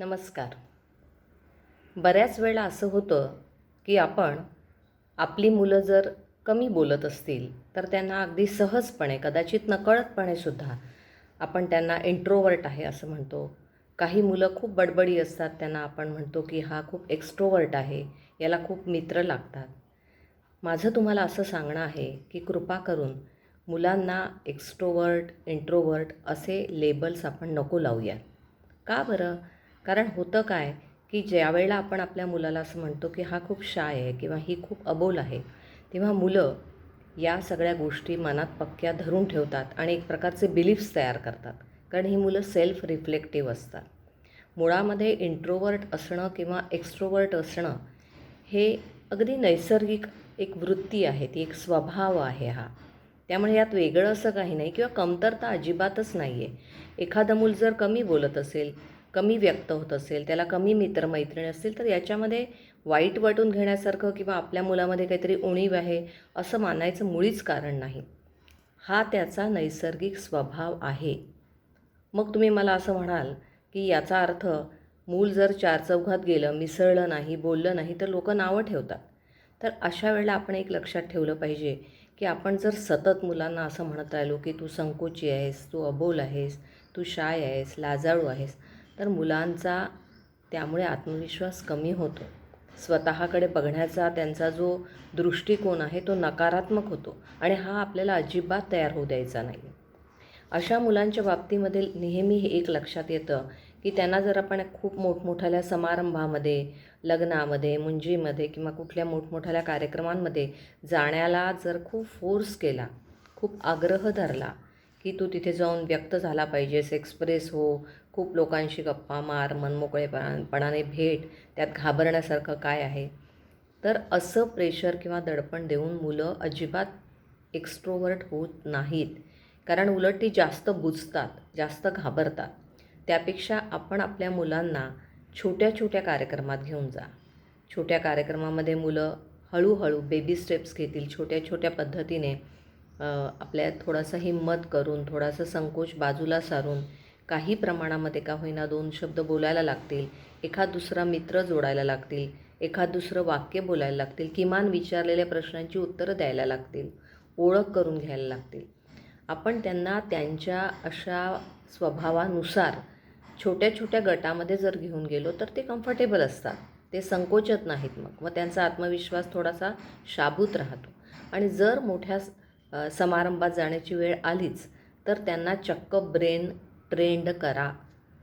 नमस्कार. बऱ्याच वेळा असं होतं की आपण आपली मुलं जर कमी बोलत असतील तर त्यांना अगदी सहजपणे कदाचित नकळतपणे सुद्धा आपण त्यांना इंट्रोवर्ट आहे असं म्हणतो. काही मुलं खूप बडबडी असतात त्यांना आपण म्हणतो की हा खूप एक्स्ट्रोवर्ट आहे याला खूप मित्र लागतात. माझं तुम्हाला असं सांगणं आहे की कृपा करून मुलांना एक्स्ट्रोवर्ट इंट्रोवर्ट असे लेबल्स आपण नको लावूया का बरं? कारण होतं काय की ज्यावेळेला आपण आपल्या मुलाला असं म्हणतो की हा खूप शाय आहे किंवा ही खूप अबोल आहे तेव्हा मुलं या सगळ्या गोष्टी मनात पक्क्या धरून ठेवतात आणि एक प्रकारचे बिलीफ्स तयार करतात. कारण ही मुलं सेल्फ रिफ्लेक्टिव्ह असतात. मुळामध्ये इंट्रोवर्ट असणं किंवा एक्स्ट्रोवर्ट असणं हे अगदी नैसर्गिक एक वृत्ती आहे ती एक स्वभाव आहे हा. त्यामुळे यात वेगळं असं काही नाही किंवा कमतरता अजिबातच नाही आहे एखादं मूल जर कमी बोलत असेल कमी व्यक्त होत असेल त्याला कमी मित्रमैत्रिणी असतील तर याच्यामध्ये वाईट वाटून घेण्यासारखं किंवा आपल्या मुलामध्ये काहीतरी उणीव आहे असं मानायचं मुळीच कारण नाही. हा त्याचा नैसर्गिक स्वभाव आहे. मग तुम्ही मला असं म्हणाल की याचा अर्थ मूल जर चार चौघात गेलं मिसळलं नाही बोललं नाही तर लोक नावं ठेवतात. तर अशा वेळेला आपण एक लक्षात ठेवलं पाहिजे की आपण जर सतत मुलांना असं म्हणत राहिलो की तू संकोची आहेस तू अबोल आहेस तू शाय आहेस लाजाळू आहेस तर मुलांचा त्यामुळे आत्मविश्वास कमी होतो. स्वतःकडे बघण्याचा त्यांचा जो दृष्टिकोन आहे तो नकारात्मक होतो आणि हा आपल्याला अजिबात तयार होऊ द्यायचा नाही. अशा मुलांच्या बाबतीमध्ये नेहमी हे एक लक्षात येतं की त्यांना जर आपण खूप मोठमोठ्याल्या समारंभामध्ये लग्नामध्ये मुंजीमध्ये किंवा कुठल्या मोठमोठ्याल्या कार्यक्रमांमध्ये जाण्याला जर खूप फोर्स केला खूप आग्रह धरला की तू तिथे जाऊन व्यक्त झाला पाहिजेस एक्सप्रेस हो. खूप लोकांशी गप्पा मार मनमोकळेपणापणाने भेट त्यात घाबरण्यासारखं काय आहे? तर असं प्रेशर किंवा दडपण देऊन मुलं अजिबात एक्स्ट्रोवर्ट होत नाहीत. कारण उलट ती जास्त बुजतात जास्त घाबरतात. त्यापेक्षा आपण आपल्या मुलांना छोट्या छोट्या कार्यक्रमात घेऊन जा. छोट्या कार्यक्रमामध्ये मुलं हळूहळू बेबी स्टेप्स घेतील छोट्या छोट्या पद्धतीने. आपल्या थोडासा हिंमत करून थोडासा संकोच बाजूला सारून काही प्रमाणामध्ये का होईना दोन शब्द बोलायला लागतील. एखाद दुसरा मित्र जोडायला लागतील. एखाद दुसरं वाक्य बोलायला लागतील. किमान विचारलेल्या प्रश्नांची उत्तरं द्यायला लागतील. ओळख करून घ्यायला लागतील. आपण त्यांना त्यांच्या अशा स्वभावानुसार छोट्या छोट्या गटामध्ये जर घेऊन गेलो तर ते कम्फर्टेबल असतात. ते संकोचत नाहीत मग. व त्यांचा आत्मविश्वास थोडासा शाबूत राहतो. आणि जर मोठ्या समारंभात जाण्याची वेळ आलीच तर त्यांना चक्क ब्रेन ट्रेंड करा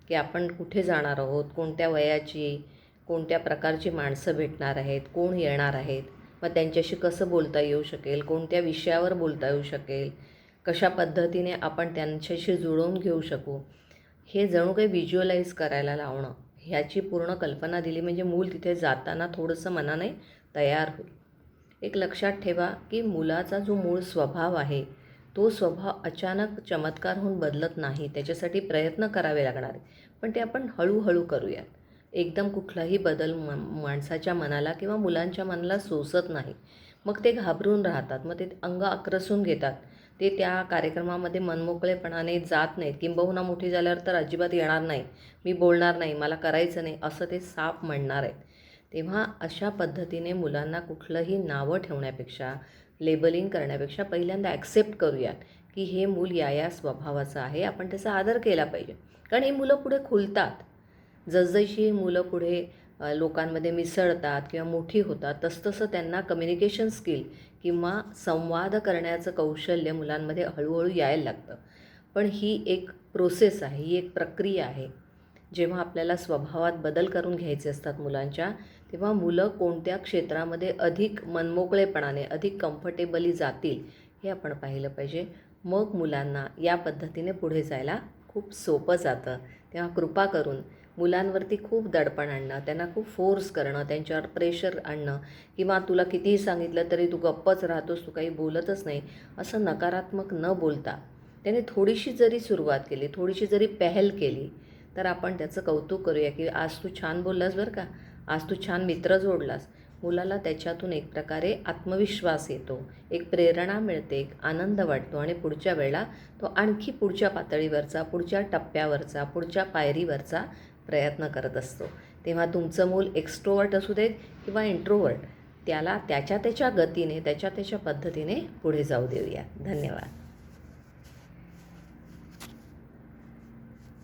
की आपण कुठे जाणार आहोत कोणत्या वयाची कोणत्या प्रकारची माणसं भेटणार आहेत कोण येणार आहेत मग त्यांच्याशी कसं बोलता येऊ शकेल कोणत्या विषयावर बोलता येऊ शकेल कशा पद्धतीने आपण त्यांच्याशी जुळवून घेऊ शकू हे जणू काही व्हिज्युअलाइज करायला लावणं ह्याची पूर्ण कल्पना दिली म्हणजे मूल तिथे जाताना थोडंसं मनाने तयार होईल. एक लक्षात ठेवा की मुलाचा जो मूळ स्वभाव आहे तो स्वभाव अचानक चमत्कार होऊन बदलत नाही त्याच्यासाठी प्रयत्न करावे लागणार पण ते आपण हळूहळू करूयात. एकदम कुठलाही बदल म माणसाच्या मनाला किंवा मुलांच्या मनाला सोसत नाही. मग ते घाबरून राहतात मग ते अंग आक्रसून घेतात. ते त्या कार्यक्रमामध्ये मनमोकळेपणाने जात नाहीत. किंबहुना मोठी झाल्यावर तर अजिबात येणार नाही. मी बोलणार नाही मला करायचं नाही असं ते साप म्हणणार आहेत. तेव्हा अशा पद्धतीने मुलांना कुठलंही नावं ठेवण्यापेक्षा लेबलिंग करण्यापेक्षा पहिल्यांदा ॲक्सेप्ट करूयात की हे मूल या या स्वभावाचं आहे आपण त्याचा आदर केला पाहिजे. कारण ही मुलं पुढे खुलतात. जसजशी ही मुलं पुढे लोकांमध्ये मिसळतात किंवा मोठी होतात तसतसं त्यांना कम्युनिकेशन स्किल किंवा संवाद करण्याचं कौशल्य मुलांमध्ये हळूहळू यायला लागतं. पण ही एक प्रोसेस आहे ही एक प्रक्रिया आहे. जेव्हा आपल्याला स्वभावात बदल करून घ्यायचे असतात मुलांच्या तेव्हा मुलं कोणत्या क्षेत्रामध्ये अधिक मनमोकळेपणाने अधिक कम्फर्टेबली जातील हे आपण पाहिलं पाहिजे. मग मुलांना या पद्धतीने पुढे जायला खूप सोपं जातं. तेव्हा कृपा करून मुलांवरती खूप दडपण आणणं त्यांना खूप फोर्स करणं त्यांच्यावर प्रेशर आणणं किंवा तुला कितीही सांगितलं तरी तू गप्पच राहतोस तू काही बोलतच नाही असं नकारात्मक न बोलता त्याने थोडीशी जरी सुरुवात केली थोडीशी जरी पहल केली तर आपण त्याचं कौतुक करूया की आज तू छान बोललास बरं का. आज तू छान मित्र जोडलास. मुलाला त्याच्यातून एक प्रकारे आत्मविश्वास येतो. एक प्रेरणा मिळते एक आनंद वाटतो आणि पुढच्या वेळेला तो आणखी पुढच्या पातळीवरचा पुढच्या टप्प्यावरचा पुढच्या पायरीवरचा प्रयत्न करत असतो. तेव्हा तुमचं मूल एक्स्ट्रोवर्ट असू देत किंवा इंट्रोवर्ट त्याला त्याच्या त्याच्या गतीने त्याच्या त्याच्या पद्धतीने पुढे जाऊ देऊया. धन्यवाद.